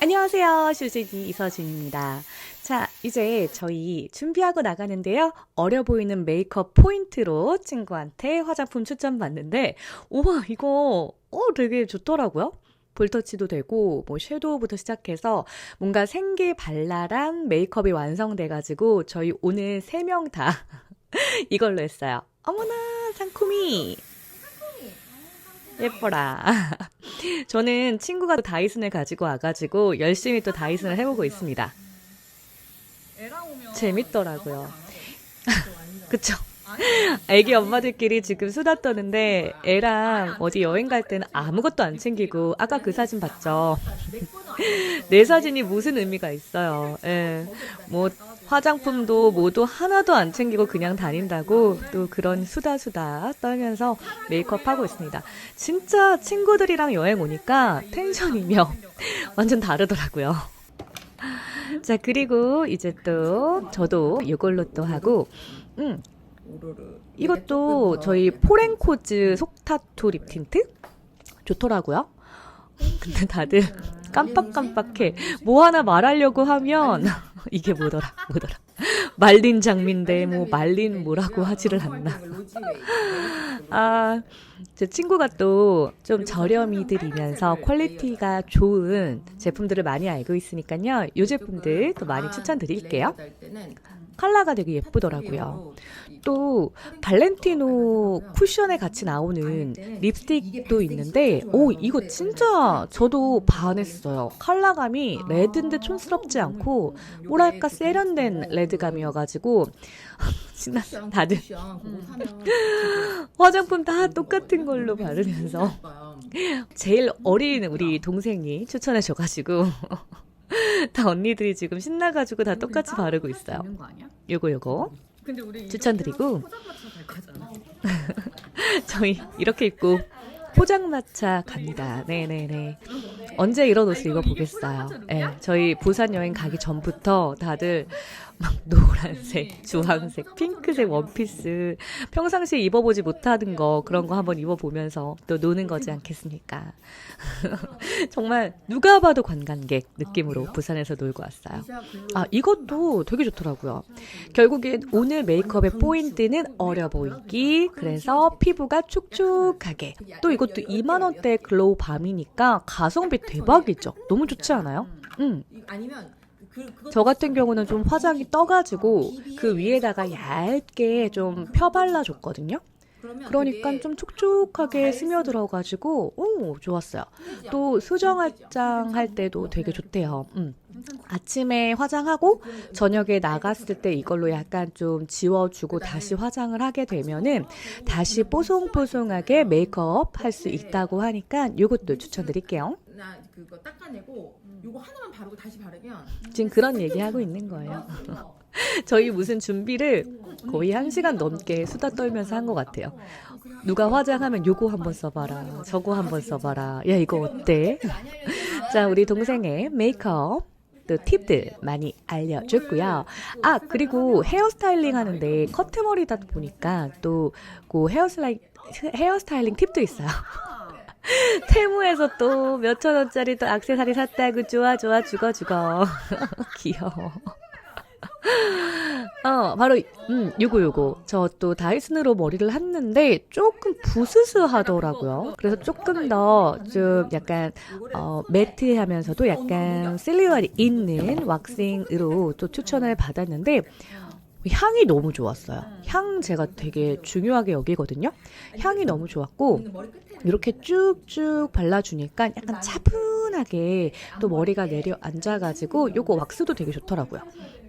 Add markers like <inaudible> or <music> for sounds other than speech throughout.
안녕하세요. 슈즈기 이서진입니다. 자, 이제 저희 준비하고 나가는데요. 어려 보이는 메이크업 포인트로 친구한테 화장품 추천 받는데, 우와, 이거, 어, 되게 좋더라고요. 볼터치도 되고, 뭐, 섀도우부터 시작해서 뭔가 생기 발랄한 메이크업이 완성돼가지고, 저희 오늘 세 명 다 <laughs> 이걸로 했어요. 어머나, 상쿠미! 예뻐라. <laughs> 저는 친구가 또 다이슨을 가지고 와가지고 열심히 또 다이슨을 해보고 있습니다. 재밌더라고요. <laughs> 그쵸? 애기 엄마들끼리 지금 수다 떠는데 애랑 어디 여행 갈 때는 아무것도 안 챙기고 아까 그 사진 봤죠? <laughs> 내 사진이 무슨 의미가 있어요. 예. 뭐 화장품도 뭐도 하나도 안 챙기고 그냥 다닌다고 또 그런 수다수다 떨면서 메이크업 하고 있습니다. 진짜 친구들이랑 여행 오니까 텐션이며 <laughs> 완전 다르더라고요. 자, 그리고 이제 또 저도 이걸로 또 하고 음, 이것도 저희 포렌코즈 속타투 립 틴트 좋더라고요. 근데 다들 깜빡깜빡해. 뭐 하나 말하려고 하면 <laughs> 이게 뭐더라, 뭐더라. 말린 장미인데 뭐 말린 뭐라고 하지를 않나. <laughs> 아, 제 친구가 또 좀 저렴이들이면서 퀄리티가 좋은 제품들을 많이 알고 있으니까요. 이 제품들 또 많이 추천드릴게요. 컬러가 되게 예쁘더라고요. 또 발렌티노 쿠션에 같이 나오는 립스틱도 있는데 오 이거 진짜 저도 반했어요. 컬러감이 레드인데 촌스럽지 않고 뭐랄까 세련된 레드감이어가지고 <laughs> 신나 다들 화장품 다 똑같은 걸로 바르면서 제일 어린 우리 동생이 추천해 줘가지고 <laughs> 다 언니들이 지금 신나가지고 다 똑같이 바르고 있어요. 요거 요거 근데 우리 추천드리고. <laughs> 저희 이렇게 입고 포장마차 갑니다. 네네네. 언제 이런 옷을 입어보겠어요. 네, 저희 부산 여행 가기 전부터 다들 막 노란색, 주황색, 핑크색 원피스 평상시에 입어보지 못하는 거 그런 거 한번 입어보면서 또 노는 거지 않겠습니까? <laughs> 정말 누가 봐도 관광객 느낌으로 부산에서 놀고 왔어요. 아, 이것도 되게 좋더라고요. 결국엔 오늘 메이크업의 포인트는 어려 보이기. 그래서 피부가 촉촉하게. 또 이것도 2만 원대 글로우 밤이니까 가성비 대박이죠. 너무 좋지 않아요? 음. 아니면 그 저 같은 경우는 좀 화장이 떠가지고 그 위에다가 얇게 좀 펴발라줬거든요. 그러니까 좀 촉촉하게 스며들어가지고 오 좋았어요. 또 수정 화장 할 때도 되게 좋대요. 음. 아침에 화장하고 저녁에 나갔을 때 이걸로 약간 좀 지워주고 다시 화장을 하게 되면은 다시 뽀송뽀송하게 메이크업 할 수 있다고 하니까 이것도 추천드릴게요. 나 그거 닦아내고 요거 하나만 바르고 다시 바르면 지금 그런 얘기 하고 있는 거예요. <laughs> 저희 무슨 준비를 거의 한 시간 넘게 수다 떨면서 한 것 같아요. 누가 화장하면 요거 한번 써봐라. 저거 한번 써봐라. 야, 이거 어때? <laughs> 자, 우리 동생의 메이크업. 또 팁들 많이 알려줬고요. 아, 그리고 헤어스타일링 하는데 커트머리다 보니까 또그 헤어스타일링, 헤어스타일링 팁도 있어요. <laughs> 테무에서 또 몇천 원짜리 또 악세사리 샀다고 좋아 좋아. 죽어 죽어. <laughs> 귀여워. <laughs> 어 바로 음 요거 요거. 저 또 다이슨으로 머리를 했는데 조금 부스스 하더라고요. 그래서 조금 더 좀 약간 어 매트 하면서도 약간 실리얼이 있는 왁싱으로 또 추천을 받았는데 향이 너무 좋았어요. 향 제가 되게 중요하게 여기거든요. 향이 너무 좋았고 이렇게 쭉쭉 발라주니까 약간 차분하게 또 머리가 내려 앉아가지고 요거 왁스도 되게 좋더라고요.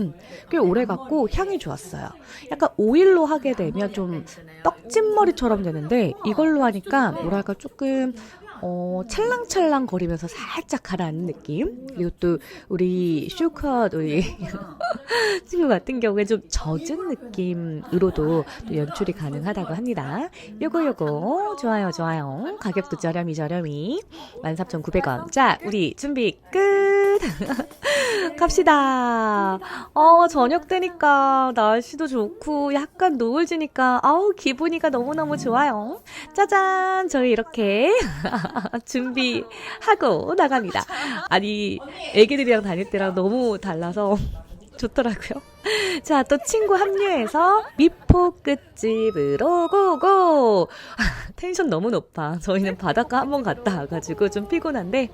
음, 꽤 오래 갔고 향이 좋았어요. 약간 오일로 하게 되면 좀 떡진 머리처럼 되는데 이걸로 하니까 뭐랄까 조금 어, 찰랑찰랑 거리면서 살짝 가라앉는 느낌. 그리고 또 우리 슈컷 우리 <laughs> 친구 같은 경우에 좀 젖은 느낌으로도 또 연출이 가능하다고 합니다. 요거 요거 좋아요 좋아요. 가격도 저렴이 저렴이 13,900원. 자, 우리 준비 끝. <laughs> 갑시다. 어, 저녁 되니까 날씨도 좋고 약간 노을지니까 아우 기분이가 너무너무 좋아요. 짜잔! 저희 이렇게 <laughs> 준비하고 나갑니다. 아니, 애기들이랑 다닐 때랑 너무 달라서 <laughs> 좋더라고요. <laughs> 자, 또 친구 합류해서 미포 끝집으로 고고! <laughs> 텐션 너무 높아. 저희는 바닷가 한 번 갔다 와가지고 좀 피곤한데,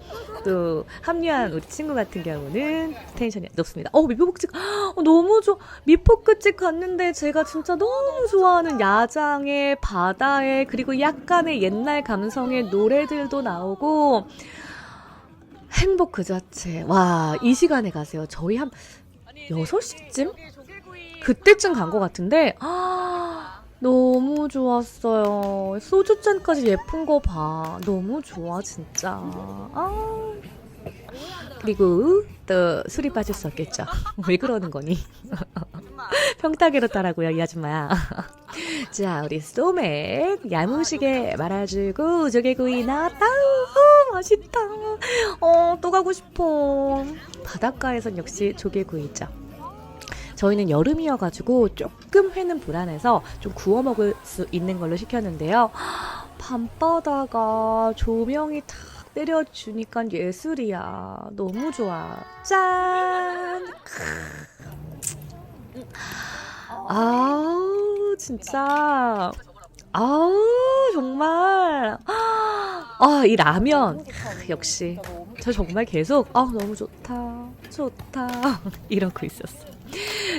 또 합류한 우리 친구 같은 경우는 텐션이 높습니다. 어, 미포 끝집, <gasps> 어, 너무 좋아. 미포 끝집 갔는데 제가 진짜 너무 좋아하는 야장에, 바다에, 그리고 약간의 옛날 감성의 노래들도 나오고, 행복 그 자체. 와, 이 시간에 가세요. 저희 한 6시쯤? 그때쯤 간 것 같은데, 아, 너무 좋았어요. 소주잔까지 예쁜 거 봐. 너무 좋아, 진짜. 아. 그리고 또 술이 빠질 수 없겠죠. <laughs> 왜 그러는 거니? 평타계로 따라고요, 이 아줌마야. <laughs> 자, 우리 소맥 야무지게 말아주고 조개구이 나왔다. 어, 맛있다. 어, 또 가고 싶어. 바닷가에선 역시 조개구이죠. 저희는 여름이어가지고 조금 회는 불안해서 좀 구워 먹을 수 있는 걸로 시켰는데요. <gasps> 밤바다가 조명이 탁 때려주니까 예술이야. 너무 좋아. 짠! 아우, 진짜. 아우, 정말. 아, 이 라면. 역시. 저 정말 계속, 아, 너무 좋다. 좋다. <laughs> 이러고 있었어.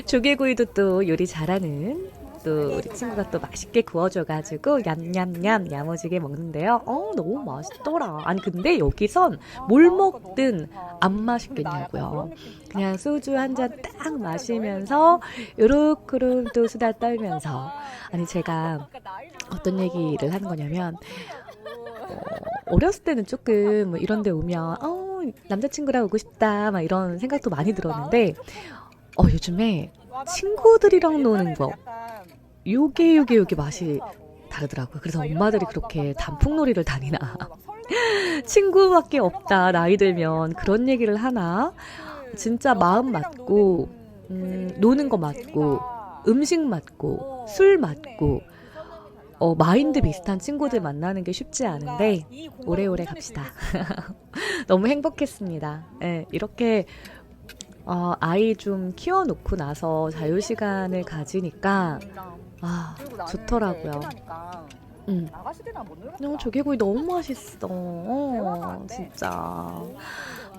조개구이도 또 요리 잘하는 또 우리 친구가 또 맛있게 구워줘가지고 얌얌얌 야무지게 먹는데요. 어, 너무 맛있더라. 아니, 근데 여기선 뭘 먹든 안 맛있겠냐고요. 그냥 소주 한 잔 딱 마시면서 요렇게로 또 수다 떨면서 아니 제가 어떤 얘기를 하는 거냐면 어, 어렸을 때는 조금 뭐 이런 데 오면 어, 남자친구랑 오고 싶다 막 이런 생각도 많이 들었는데 어, 요즘에 친구들이랑 노는 거 요게 요게 요게 맛이 다르더라고요. 그래서 엄마들이 그렇게 단풍놀이를 다니나 <laughs> 친구밖에 없다 나이 들면 그런 얘기를 하나 진짜 마음 맞고 음, 노는 거 맞고 음식 맞고 술 맞고 어, 마인드 비슷한 친구들 만나는 게 쉽지 않은데 오래오래 갑시다. <laughs> 너무 행복했습니다. 예, 이렇게 어, 아이 좀 키워놓고 나서 자유 시간을 가지니까 아 좋더라고요. 음. 아가씨들이랑 못 놀겠다. 어, 조개구이 너무 맛있어. 어, 진짜.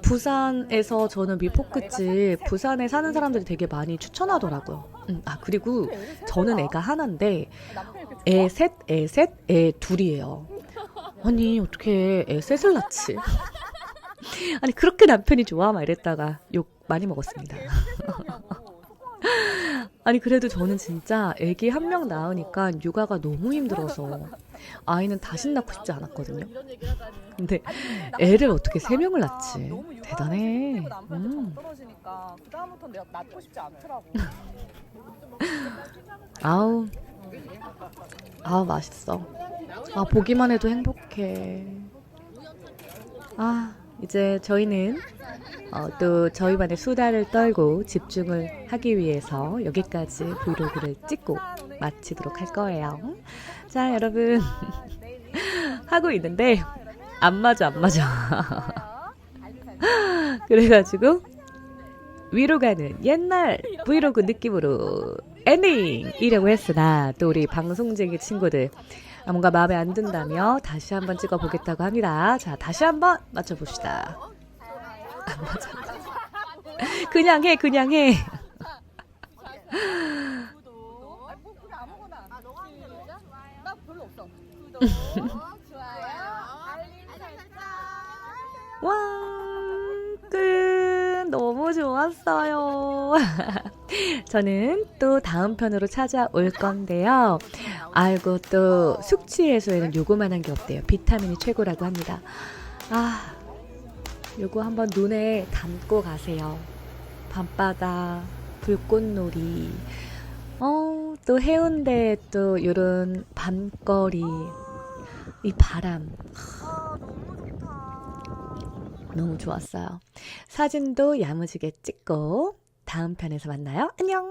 부산에서 저는 미포크집 부산에 사는 사람들이 되게 많이 추천하더라고요. 음, 아 그리고 저는 애가 하나인데 애 셋, 애 셋, 애 둘이에요. 아니 어떻게 애 셋을 낳지? <laughs> 아니 그렇게 남편이 좋아? 막 이랬다가 욕 많이 먹었습니다. <laughs> 아니 그래도 저는 진짜 애기 한 명 낳으니까 육아가 너무 힘들어서 아이는 다시 낳고 싶지 않았거든요. 근데 애를 어떻게 세 명을 낳지? 대단해. 음. 아우 아우 맛있어. 아 보기만 해도 행복해. 아 이제 저희는 어, 또 저희만의 수다를 떨고 집중을 하기 위해서 여기까지 브이로그를 찍고 마치도록 할 거예요. 자 여러분 <laughs> 하고 있는데 안 맞아 안 맞아. <laughs> 그래가지고 위로 가는 옛날 브이로그 느낌으로 엔딩이라고 했으나 또 우리 방송쟁이 친구들 아, 뭔가 마음에 안 든다며 다시 한번 찍어보겠다고 합니다. 자 다시 한번 맞춰봅시다. 안 <laughs> 맞아. 그냥 해 그냥 해. 아. <laughs> 와, 끝. 좋았어요. <laughs> 저는 또 다음 편으로 찾아올 건데요. 아이고, 또 숙취 해소에는 요거만 한 게 없대요. 비타민이 최고라고 합니다. 아, 요거 한번 눈에 담고 가세요. 밤바다, 불꽃놀이, 어, 또 해운대 또 요런 밤거리, 이 바람. 너무 좋았어요. 사진도 야무지게 찍고 다음 편에서 만나요. 안녕!